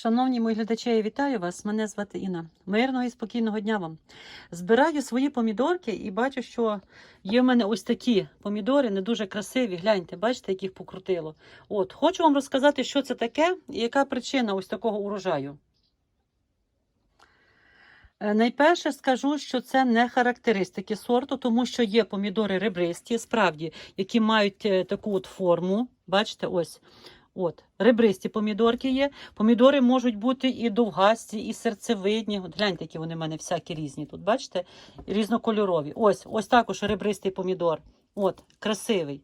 Шановні мої глядачі, я вітаю вас. Мене звати Інна. Мирного і спокійного дня вам. Збираю свої помідорки і бачу, що є в мене ось такі помідори, не дуже красиві. Гляньте, бачите, як їх покрутило. От, хочу вам розказати, що це таке і яка причина ось такого урожаю. Е, Найперше скажу, що це не характеристики сорту, тому що є помідори ребристі, справді, які мають е, таку от форму. Бачите, ось. От, ребристі помідорки є. Помідори можуть бути і довгасті, і серцевидні. От гляньте, які вони в мене всякі різні. Тут, бачите, різнокольорові. Ось, ось також ребристий помідор. От, красивий.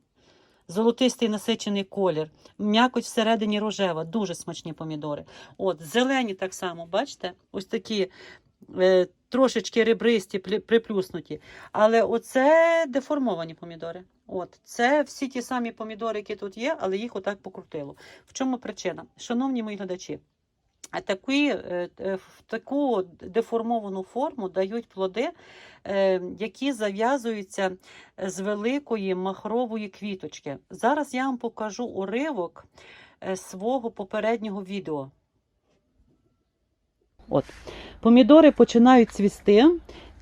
Золотистий насичений колір, м'якоть всередині рожева, дуже смачні помідори. От, зелені так само, бачите, ось такі е, трошечки ребристі, приплюснуті. Але оце деформовані помідори. От, це всі ті самі помідори, які тут є, але їх отак покрутило. В чому причина? Шановні мої глядачі, такі, е, е, таку деформовану форму дають плоди, е, які зав'язуються з великої махрової квіточки. Зараз я вам покажу уривок е, свого попереднього відео. От. Помідори починають цвісти,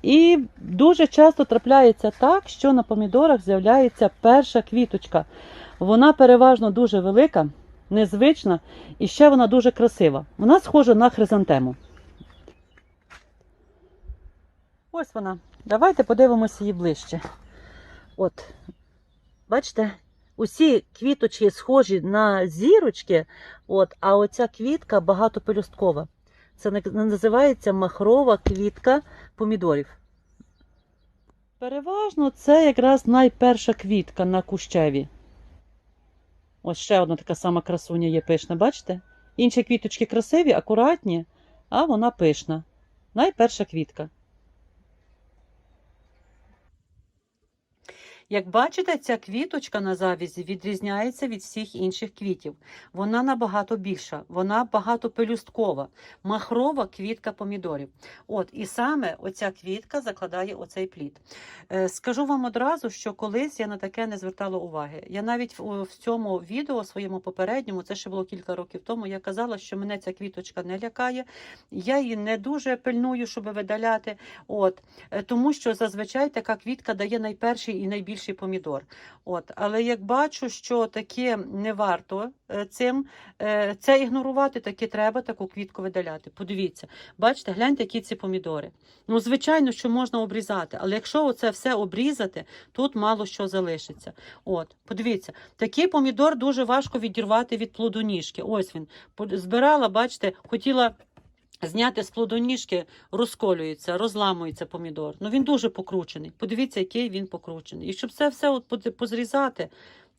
і дуже часто трапляється так, що на помідорах з'являється перша квіточка. Вона переважно дуже велика, незвична і ще вона дуже красива. Вона схожа на хризантему. Ось вона. Давайте подивимося її ближче. От, бачите, усі квіточки схожі на зірочки, от, а оця квітка багатопелюсткова. Це називається махрова квітка помідорів. Переважно це якраз найперша квітка на кущеві. Ось ще одна така сама красуня є пишна, бачите? Інші квіточки красиві, акуратні, а вона пишна. Найперша квітка. Як бачите, ця квіточка на завязі відрізняється від всіх інших квітів. Вона набагато більша, вона багатопелюсткова, махрова квітка помідорів. От, і саме оця квітка закладає оцей плід. Е, скажу вам одразу, що колись я на таке не звертала уваги. Я навіть в, в цьому відео, своєму попередньому, це ще було кілька років тому, я казала, що мене ця квіточка не лякає. Я її не дуже пильную, щоб видаляти. От, е, тому що зазвичай така квітка дає найперший і найбільший помідор. От, але як бачу, що таке не варто е, цим е, це ігнорувати, таки треба таку квітку видаляти. Подивіться, бачите, гляньте, які ці помідори. Ну, звичайно, що можна обрізати, але якщо оце все обрізати, тут мало що залишиться. От, подивіться, такий помідор дуже важко відірвати від плодоніжки. Ось він. Збирала, бачите, хотіла. Зняти з плодоніжки розколюється, розламується помідор. Ну він дуже покручений. Подивіться, який він покручений. І щоб це все от позрізати,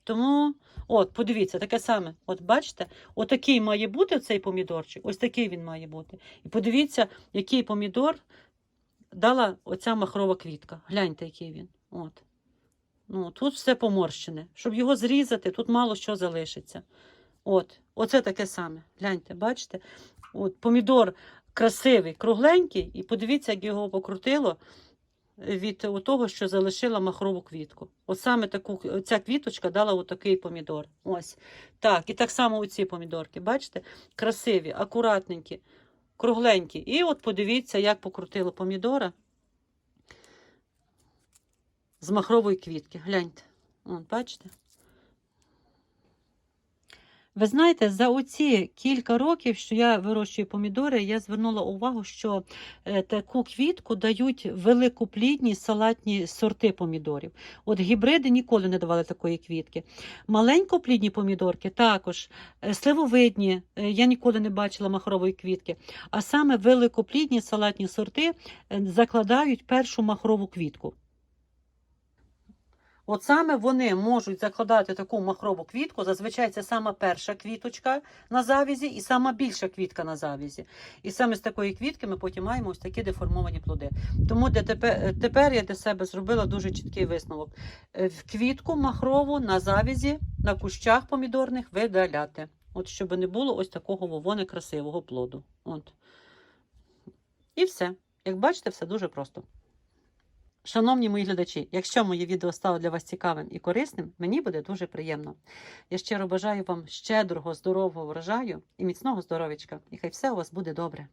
тому от, подивіться, таке саме. От бачите, отакий має бути цей помідорчик, ось такий він має бути. І подивіться, який помідор дала оця махрова квітка. Гляньте, який він. От. Ну, тут все поморщене. Щоб його зрізати, тут мало що залишиться. От, оце таке саме. Гляньте, бачите? От, помідор красивий, кругленький, і подивіться, як його покрутило від того, що залишила махрову квітку. От саме таку, ця квіточка дала отакий помідор. Ось. Так, і так само оці помідорки, бачите? Красиві, акуратненькі, кругленькі. І от подивіться, як покрутило помідора з махрової квітки. Гляньте. От, бачите? Ви знаєте, за оці кілька років, що я вирощую помідори, я звернула увагу, що е, таку квітку дають великоплідні салатні сорти помідорів. От гібриди ніколи не давали такої квітки. Маленькоплідні помідорки також, е, сливовидні, е, я ніколи не бачила махрової квітки. А саме великоплідні салатні сорти закладають першу махрову квітку. От саме вони можуть закладати таку махрову квітку. Зазвичай це сама перша квіточка на завязі і сама більша квітка на завязі. І саме з такої квітки ми потім маємо ось такі деформовані плоди. Тому де тепер, тепер я для себе зробила дуже чіткий висновок. Е, В квітку махрову на завязі, на кущах помідорних видаляти. От щоб не було ось такого вовони красивого плоду. От. І все. Як бачите, все дуже просто. Шановні мої глядачі, якщо моє відео стало для вас цікавим і корисним, мені буде дуже приємно. Я щиро бажаю вам щедрого, здорового врожаю і міцного здоров'ячка. І хай все у вас буде добре.